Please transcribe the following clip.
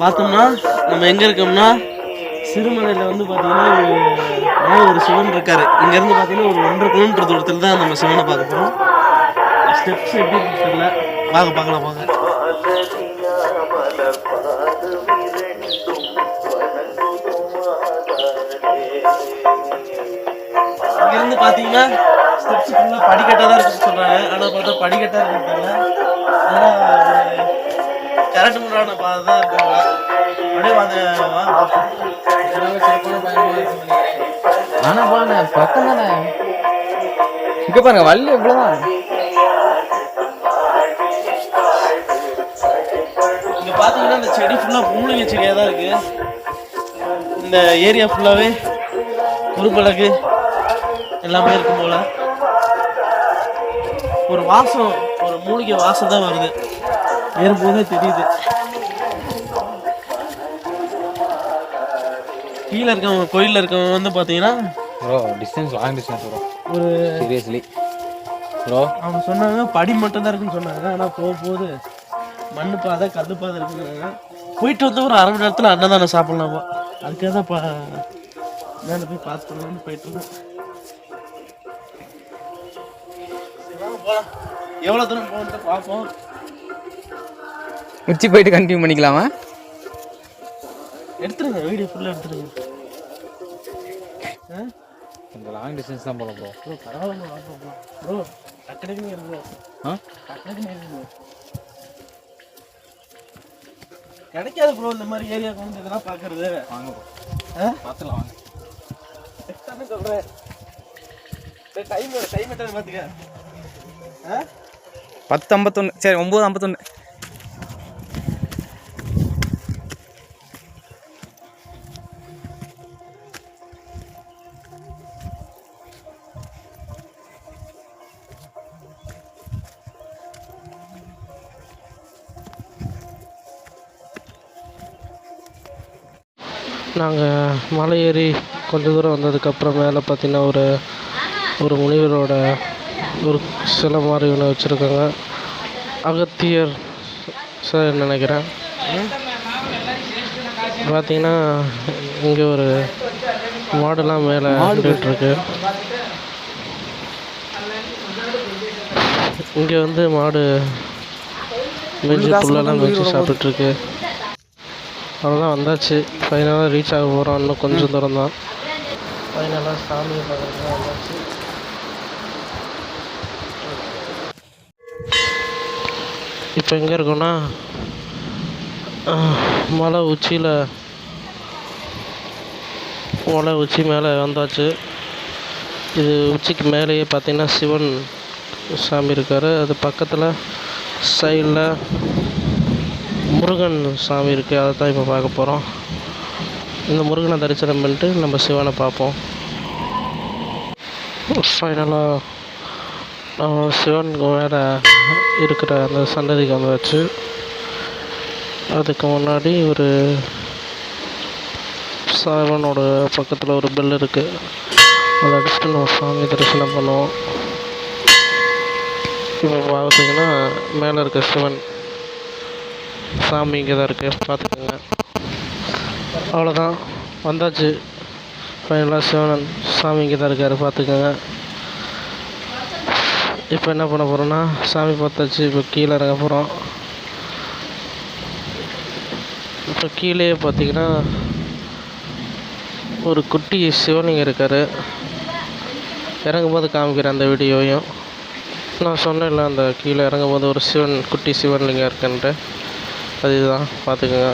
பார்த்தோம்னா நம்ம எங்கே இருக்கோம்னா சிறுமலையில் வந்து பார்த்தீங்கன்னா ஒரு சிவன் இருக்காரு. இங்கேருந்து பார்த்தீங்கன்னா ஒரு ஒன்றரை கிலோமீட்டர் தூரத்தில் தான் நம்ம சிவனை பார்க்க போகிறோம் ஸ்டெப்ஸ் எப்படி இருக்குன்னு தெரியல. வாங்க பார்க்கலாம் வாங்க. இங்கேருந்து பார்த்தீங்கன்னா ஸ்டெப்ஸ் ஃபுல்லாக படிக்கட்டாக தான் இருக்குன்னு சொல்கிறாங்க ஆனால் பார்த்தா படிக்கட்டாக இருக்கிறதுல கரெக்ட் முன்னாடி பாதை தான் இருக்குங்க அப்படியே வந்து வாங்க பார்ப்போம். ஆனா போல பக்கம் தானே? இங்க பாருங்க வள்ளி இவ்வளவுதான். இங்க பாத்தீங்கன்னா இந்த செடி ஃபுல்லா மூலிகை செடியா தான் இருக்கு. இந்த ஏரியா ஃபுல்லாவே குறும்பழகு எல்லாமே இருக்கும் போல. ஒரு வாசம் ஒரு மூலிகை வாசம் தான் வருது. ஏறும்போதே தெரியுது. கீழே இருக்கவங்க கோயிலில் இருக்கவங்க வந்து பார்த்தீங்கன்னா bro distance long distance bro ஒரு சீரியஸ்லி ப்ரோ அவங்க சொன்னாங்க படி மட்டும் தான் இருக்குன்னு சொன்னாங்க. ஆனால் போக போகுது மண்ணு பாதை கல் பாதை இருக்குன்னு போயிட்டு வந்து ஒரு அரை மணி நேரத்தில் அன்னதானம் சாப்பிட்லாமா அதுக்காக தான் பா மேலே போய் பார்த்துக்கலாம்னு போயிட்டு இருந்தேன். எவ்வளோ தூரம் போகணுட்டு பார்ப்போம். உச்சி போயிட்டு கண்டினியூ பண்ணிக்கலாமா? எடுத்துருங்க வீடியோ ஃபுல்லாக எடுத்துருங்க. ஆ? இந்த லாங் டிஸ்டன்ஸ் தான் போல ப்ரோ ப்ரோ பரவாயில்ல போகலாம் ப்ரோ டக்குனு இருக்கு ஆ? டக்குனு இருக்கு கிடைக்காது ப்ரோ இந்த மாதிரி ஏரியாவுக்கு வந்து இதெல்லாம் பார்க்கறது. வாங்க ப்ரோ ஆ? பார்த்துலாம் வாங்க. எத்தானே சொல்கிறேன் டைம் டைம் எட்டாவது பார்த்துக்க ஆ? பத்து ஐம்பத்தொன்று சரி ஒம்பது ஐம்பத்தொன்று நாங்கள் மலை ஏறி கொஞ்ச தூரம் வந்ததுக்கப்புறம் மேலே பார்த்தீங்கன்னா ஒரு ஒரு முனிவரோட ஒரு சிலை மாதிரி ஒன்று வச்சுருக்காங்க. அகத்தியர் சார் நினைக்கிறேன்? பார்த்தீங்கன்னா இங்கே ஒரு மாடுலாம் மேலே இருக்கு இங்கே வந்து மாடு வெஜ்ஜு புல்லெல்லாம் வச்சு சாப்பிட்டுருக்கு. அவ்வளோதான் வந்தாச்சு. ஃபைனலாக ரீச் ஆக போகிறோம் இன்னும் கொஞ்சம் தூரம் தான் ஃபைனலாக சாமி பார்க்குறது வந்தாச்சு. இப்போ எங்கே இருக்கோன்னா மலை உச்சியில் மலை உச்சி மேலே வந்தாச்சு. இது உச்சிக்கு மேலேயே பார்த்தீங்கன்னா சிவன் சாமி இருக்கார். அது பக்கத்தில் சைடில் முருகன் சாமி இருக்குது அதை தான் இப்போ பார்க்க போகிறோம் இந்த முருகனை தரிசனம் பண்ணிட்டு நம்ம சிவனை பார்ப்போம். ஃபைனலாக நம்ம மேலே இருக்கிற அந்த சன்னதிக்கு வந்தாச்சு அதுக்கு முன்னாடி ஒரு சிவனோட பக்கத்தில் ஒரு பெல் இருக்குது அதை அடிச்சுட்டு நம்ம சாமி தரிசனம் பண்ணுவோம். இப்போ பார்த்தீங்கன்னா மேலே இருக்க சிவன் சாமி இங்கே தான் இருக்குது பார்த்துக்கோங்க அவ்வளோதான் வந்தாச்சு. ஃபைனலாக சிவனன் சாமி இங்கே தான் இருக்கார். பார்த்துக்கோங்க இப்போ என்ன பண்ண போகிறோன்னா சாமி பார்த்தாச்சு. இப்போ கீழே இறங்க போகிறோம் இப்போ கீழே பார்த்தீங்கன்னா ஒரு குட்டி சிவலிங்கம் இருக்கார். இறங்கும்போது காமிக்கிறேன் அந்த வீடியோவையும். நான் சொன்னேன்ல அந்த கீழே இறங்கும்போது ஒரு சிவன் குட்டி சிவன்லிங்கம் இருக்குன்ட்டு. அதுதான் பார்த்துக்கோங்க